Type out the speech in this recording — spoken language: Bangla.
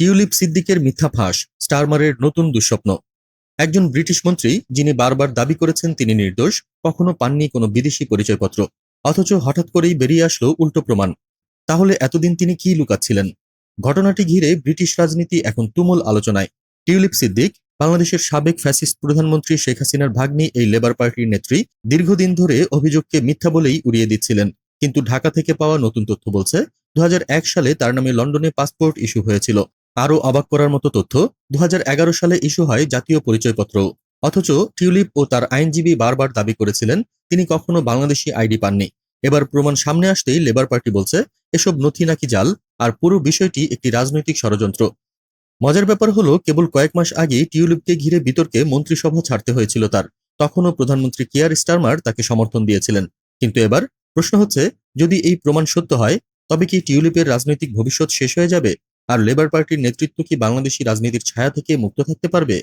টিউলিপ সিদ্দিকের মিথ্যা ফাঁস, স্টারমারের নতুন দুঃস্বপ্ন। একজন ব্রিটিশ মন্ত্রী, যিনি বারবার দাবি করেছেন তিনি নির্দোষ, কখনো পাননি কোনো বিদেশি পরিচয়পত্র, অথচ হঠাৎ করেই বেরিয়ে আসলো উল্টো প্রমাণ। তাহলে এতদিন তিনি কি লুকাচ্ছিলেন? ঘটনাটি ঘিরে ব্রিটিশ রাজনীতি এখন তুমুল আলোচনায়। টিউলিপ সিদ্দিক, বাংলাদেশের সাবেক ফ্যাসিস্ট প্রধানমন্ত্রী শেখ হাসিনার ভাগ্নি এই লেবার পার্টির নেত্রী, দীর্ঘদিন ধরে অভিযোগকে মিথ্যা বলেই উড়িয়ে দিচ্ছিলেন। কিন্তু ঢাকা থেকে পাওয়া নতুন তথ্য বলছে, দু হাজার এক সালে তার নামে লন্ডনে পাসপোর্ট ইস্যু হয়েছিল। আরও অবাক করার মতো তথ্য দু হাজার এগারো সালে ইস্যু হয় জাতীয় পরিচয়পত্র। অথচ টিউলিপ ও তার আইনজীবী বারবার দাবি করেছিলেন, তিনি কখনো বাংলাদেশি আইডি পাননি। এবার প্রমাণ সামনে আসতেই লেবার পার্টি বলছে, এসব নথি নাকি জাল, আর পুরো বিষয়টি একটি রাজনৈতিক ষড়যন্ত্র। মজার ব্যাপার হলো, কেবল কয়েক মাস আগেই টিউলিপকে ঘিরে বিতর্কে মন্ত্রিসভা ছাড়তে হয়েছিল তার। তখনও প্রধানমন্ত্রী কিয়ার স্টারমার তাকে সমর্থন দিয়েছিলেন। কিন্তু এবার প্রশ্ন হচ্ছে, যদি এই প্রমাণ সত্য হয়, তবে কি টিউলিপের রাজনৈতিক ভবিষ্যৎ শেষ হয়ে যাবে? আর লেবার পার্টির নেতৃত্ব কি বাংলাদেশি রাজনীতির ছায়া থেকে মুক্ত থাকতে পারবে?